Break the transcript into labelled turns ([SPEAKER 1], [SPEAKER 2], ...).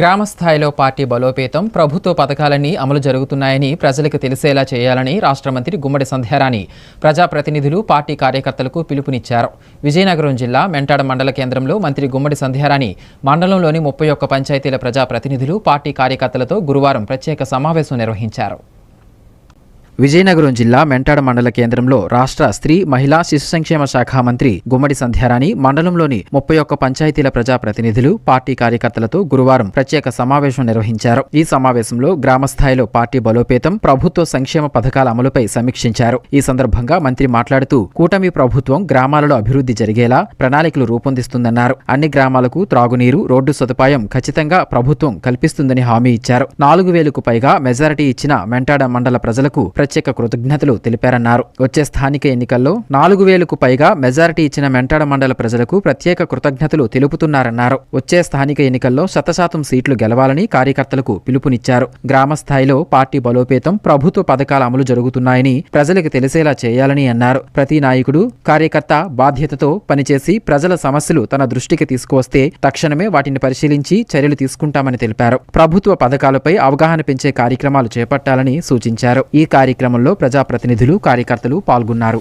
[SPEAKER 1] గ్రామ స్థాయిలో పార్టీ బలోపేతం ప్రభుత్వ పథకాలన్నీ అమలు జరుగుతున్నాయని ప్రజలకు తెలిసేలా చేయాలని రాష్ట్ర మంత్రి గుమ్మడి సంధ్యారాణి ప్రజాప్రతినిధులు పార్టీ కార్యకర్తలకు పిలుపునిచ్చారు. విజయనగరం జిల్లా మెంటాడ మండల కేంద్రంలో మంత్రి గుమ్మడి సంధ్యారాణి మండలంలోని ముప్పై ఒక్క పంచాయతీల ప్రజాప్రతినిధులు పార్టీ కార్యకర్తలతో గురువారం ప్రత్యేక సమావేశం నిర్వహించారు. విజయనగరం జిల్లా మెంటాడ మండల కేంద్రంలో రాష్ట్ర స్త్రీ మహిళా శిశు సంక్షేమ శాఖ మంత్రి గుమ్మడి సంధ్యారాణి మండలంలోని ముప్పై ఒక్క పంచాయతీల ప్రజాప్రతినిధులు పార్టీ కార్యకర్తలతో గురువారం ప్రత్యేక సమావేశం నిర్వహించారు. ఈ సమావేశంలో గ్రామస్థాయిలో పార్టీ బలోపేతం ప్రభుత్వ సంక్షేమ పథకాల అమలుపై సమీక్షించారు. ఈ సందర్భంగా మంత్రి మాట్లాడుతూ కూటమి ప్రభుత్వం గ్రామాలలో అభివృద్ధి జరిగేలా ప్రణాళికలు రూపొందిస్తుందన్నారు. అన్ని గ్రామాలకు త్రాగునీరు రోడ్డు సదుపాయం ఖచ్చితంగా ప్రభుత్వం కల్పిస్తుందని హామీ ఇచ్చారు. నాలుగు వేలకు పైగా మెజారిటీ ఇచ్చిన మెంటాడ మండల ప్రజలకు ప్రత్యేక కృతజ్ఞతలు తెలిపారన్నారు. వచ్చే స్థానిక ఎన్నికల్లో నాలుగు వేలకు పైగా మెజారిటీ ఇచ్చిన మెంటాడ మండల ప్రజలకు ప్రత్యేక కృతజ్ఞతలు తెలుపుతున్నారన్నారు. వచ్చే స్థానిక ఎన్నికల్లో శతశాతం సీట్లు గెలవాలని కార్యకర్తలకు పిలుపునిచ్చారు. గ్రామ స్థాయిలో పార్టీ బలోపేతం ప్రభుత్వ పథకాల అమలు జరుగుతున్నాయని ప్రజలకు తెలిసేలా చేయాలని అన్నారు. ప్రతి నాయకుడు కార్యకర్త బాధ్యతతో పనిచేసి ప్రజల సమస్యలు తన దృష్టికి తీసుకువస్తే తక్షణమే వాటిని పరిశీలించి చర్యలు తీసుకుంటామని తెలిపారు. ప్రభుత్వ పథకాలపై అవగాహన పెంచే కార్యక్రమాలు చేపట్టాలని సూచించారు. ఈ కార్యక్రమం కార్యక్రమంలో ప్రజాప్రతినిధులు కార్యకర్తలు పాల్గొన్నారు.